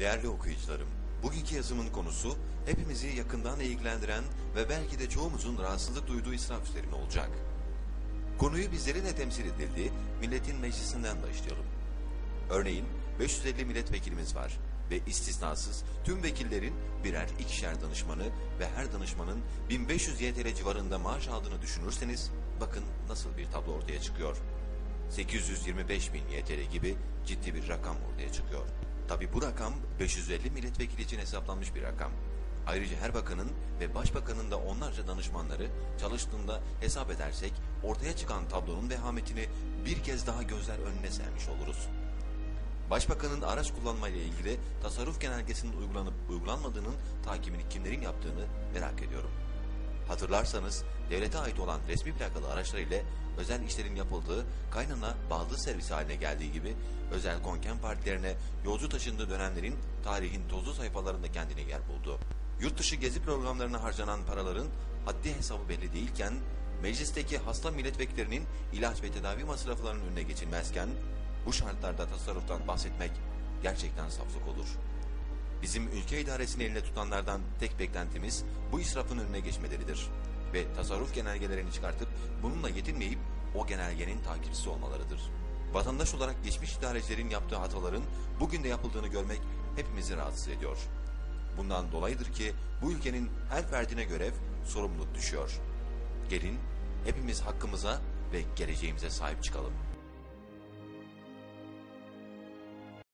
Değerli okuyucularım, bugünkü yazımın konusu hepimizi yakından ilgilendiren ve belki de çoğumuzun rahatsızlık duyduğu israf üzerine olacak. Konuyu bizlerin temsil edildiği milletin meclisinden başlayalım. Örneğin 550 milletvekilimiz var ve istisnasız tüm vekillerin birer ikişer danışmanı ve her danışmanın 1500 YTL civarında maaş aldığını düşünürseniz bakın nasıl bir tablo ortaya çıkıyor. 825 bin YTL gibi ciddi bir rakam ortaya çıkıyor. Tabi bu rakam 550 milletvekili için hesaplanmış bir rakam. Ayrıca her bakanın ve başbakanın da onlarca danışmanları çalıştığında hesap edersek ortaya çıkan tablonun vehametini bir kez daha gözler önüne sermiş oluruz. Başbakanın araç kullanmayla ilgili tasarruf genelgesinin uygulanıp uygulanmadığının takibini kimlerin yaptığını merak ediyorum. Hatırlarsanız devlete ait olan resmi plakalı araçlar ile özel işlerin yapıldığı kaynana bağlı servis haline geldiği gibi özel konken partilerine yolcu taşındığı dönemlerin tarihin tozlu sayfalarında kendine yer buldu. Yurt dışı gezi programlarına harcanan paraların haddi hesabı belli değilken meclisteki hasta milletvekillerinin ilaç ve tedavi masraflarının önüne geçilmezken bu şartlarda tasarruftan bahsetmek gerçekten saflık olur. Bizim ülke idaresini elinde tutanlardan tek beklentimiz bu israfın önüne geçmeleridir. Ve tasarruf genelgelerini çıkartıp bununla yetinmeyip o genelgenin takipçisi olmalarıdır. Vatandaş olarak geçmiş idarecilerin yaptığı hataların bugün de yapıldığını görmek hepimizi rahatsız ediyor. Bundan dolayıdır ki bu ülkenin her ferdine görev, sorumluluk düşüyor. Gelin hepimiz hakkımıza ve geleceğimize sahip çıkalım.